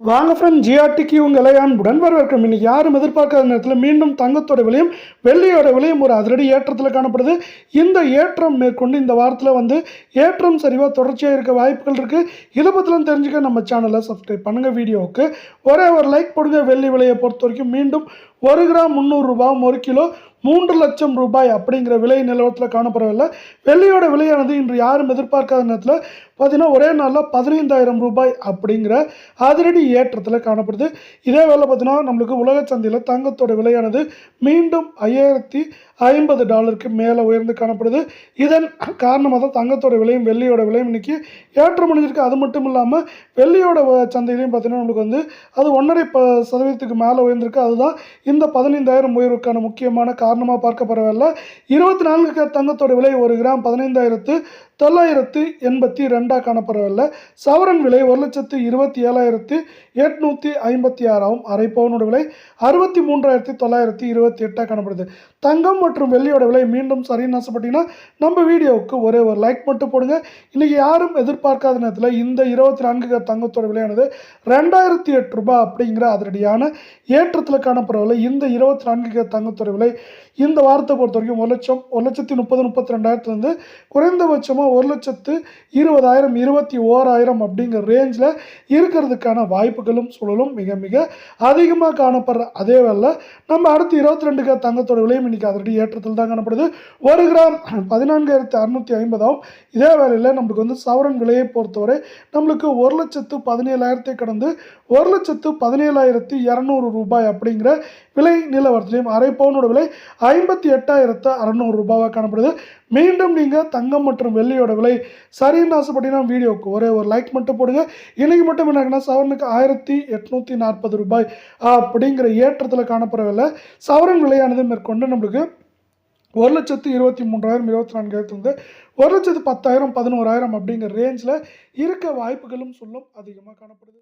வாங்க ஃப்ரெண்ட் ஜிஆர்டிக்கு உங்களை அன்புடன் வரவேற்கும் இன்னைக்கு யாரும் எதிர்பார்க்காத நேரத்தில் மீண்டும் தங்கத்தோட விலையும் வெள்ளியோட விலையும் ஒரு அதிரடி ஏற்றத்தில் காணப்படுது. இந்த ஏற்றம் மேற்கொண்டு இந்த வாரத்தில் வந்து ஏற்றம் சரிவாக தொடர்ச்சியாக இருக்க வாய்ப்புகள் இருக்குது இதை பற்றிலாம் தெரிஞ்சுக்க நம்ம சேனலை சப்ஸ்கிரைப் பண்ணுங்கள் வீடியோவுக்கு ஒரே ஒரு லைக் போடுங்க. வெள்ளி விலையை பொறுத்த வரைக்கும் மீண்டும் ஒரு கிராம் முந்நூறுரூபாவும் ஒரு கிலோ மூன்று லட்சம் ரூபாய் அப்படிங்கிற விலை நிலவரத்தில் காணப்படவில்லை. வெள்ளியோட விலையானது இன்று யாரும் எதிர்பார்க்காத நேரத்தில் பார்த்தீங்கன்னா ஒரே நாளில் பதினைந்தாயிரம் ரூபாய் அப்படிங்கிற அதிரடி ஏற்றத்தில் காணப்படுது. இதே வேலை பார்த்தீங்கன்னா நம்மளுக்கு உலக சந்தையில் தங்கத்தோட விலையானது மீண்டும் ஐயாயிரத்தி ஐம்பது டாலருக்கு மேலே உயர்ந்து காணப்படுது. இதன் காரணமாக தான் தங்கத்தோட விலையும் வெள்ளியோட விலையும் இன்றைக்கி ஏற்றம் அடைஞ்சிருக்கு. அது மட்டும் இல்லாமல் வெள்ளியோட சந்தையிலையும் பார்த்தீங்கன்னா நம்மளுக்கு வந்து அது ஒன்றரை ப சதவீதத்துக்கு மேலே உயர்ந்திருக்கு. அதுதான் இந்த பதினைந்தாயிரம் உயர்வுக்கான முக்கியமான காரணமாக பார்க்கப்படவில்லை இருபத்தி நான்கு தங்கத்தோட விலை ஒரு கிராம் பதினைந்தாயிரத்து தொள்ளாயிரத்து எண்பத்தி ரெண்டாக காணப்படவில்லை சவரன் விலை ஒரு லட்சத்து இருபத்தி ஏழாயிரத்து எட்நூற்றி ஐம்பத்தி ஆறாவும் அரை பவுனோட விலை அறுபத்தி மூன்றாயிரத்தி தொள்ளாயிரத்தி இருபத்தி எட்டாக காணப்படுது. தங்கம் மற்றும் வெள்ளியோட விலை மீண்டும் சரின்னு ஆசைப்பட்டீங்கன்னா நம்ம வீடியோவுக்கு ஒரே ஒரு லைக் மட்டும் போடுங்க. இன்றைக்கி யாரும் எதிர்பார்க்காத நேரத்தில் இந்த இருபத்தி நான்கு தங்கத்தோட விலையானது ரெண்டாயிரத்தி எட்டு ரூபாய் அப்படிங்கிற அதிரடியான ஏற்றத்தில் காணப்படவில்லை இந்த இருபத்தி நான்கு தங்கத்தோட விலை இந்த வாரத்தை பொறுத்த வரைக்கும் ஒரு லட்சம் ஒரு லட்சத்தி முப்பது முப்பத்தி ரெண்டாயிரத்துலேருந்து குறைந்தபட்சமாக ஒரு லட்சத்து இருபதாயிரம் இருபத்தி ஓராயிரம் அப்படிங்கிற ரேஞ்சில் இருக்கிறதுக்கான வாய்ப்புகளும் சூழலும் மிக மிக அதிகமாக காணப்படுற அதே வேலை நம்ம அடுத்து இருபத்தி ரெண்டுக்கு தங்கத்தோட விலையும் இன்னைக்கு அதனுடைய ஏற்றத்தில் தான் காணப்படுது. ஒரு கிராம் பதினான்காயிரத்தி அறுநூற்றி ஐம்பதாகும் இதே வேலையில் நம்மளுக்கு வந்து சவரன் விலையை பொறுத்தவரை நம்மளுக்கு ஒரு லட்சத்து பதினேழாயிரத்தை கடந்து ஒரு லட்சத்து பதினேழாயிரத்தி இரநூறு ரூபாய் அப்படிங்கிற விலை நிலவரத்திலையும் அரை பவுனோட விலை ஐம்பத்தி எட்டாயிரத்து அறநூறு ரூபாவாக காணப்படுது. மீண்டும் நீங்கள் தங்கம் மற்றும் வெள்ளியோட விலை சரின்னு ஆசைப்பட்டீங்கன்னா வீடியோவுக்கு ஒரே ஒரு லைக் மட்டும் போடுங்க. இன்றைக்கி மட்டும் என்னன்னா சவரனுக்கு ஆயிரத்தி எட்நூற்றி நாற்பது ரூபாய் அப்படிங்கிற ஏற்றத்தில் காணப்படவில்லை சவரன் விலையானது மேற்கொண்டு நம்மளுக்கு ஒரு லட்சத்து இருபத்தி மூன்றாயிரம் இருபத்தி நான்காயிரத்துலேருந்து ஒரு லட்சத்து பத்தாயிரம் பதினோராயிரம் அப்படிங்கிற ரேஞ்சில் இருக்க வாய்ப்புகளும் சொல்லும் அதிகமாக காணப்படுது.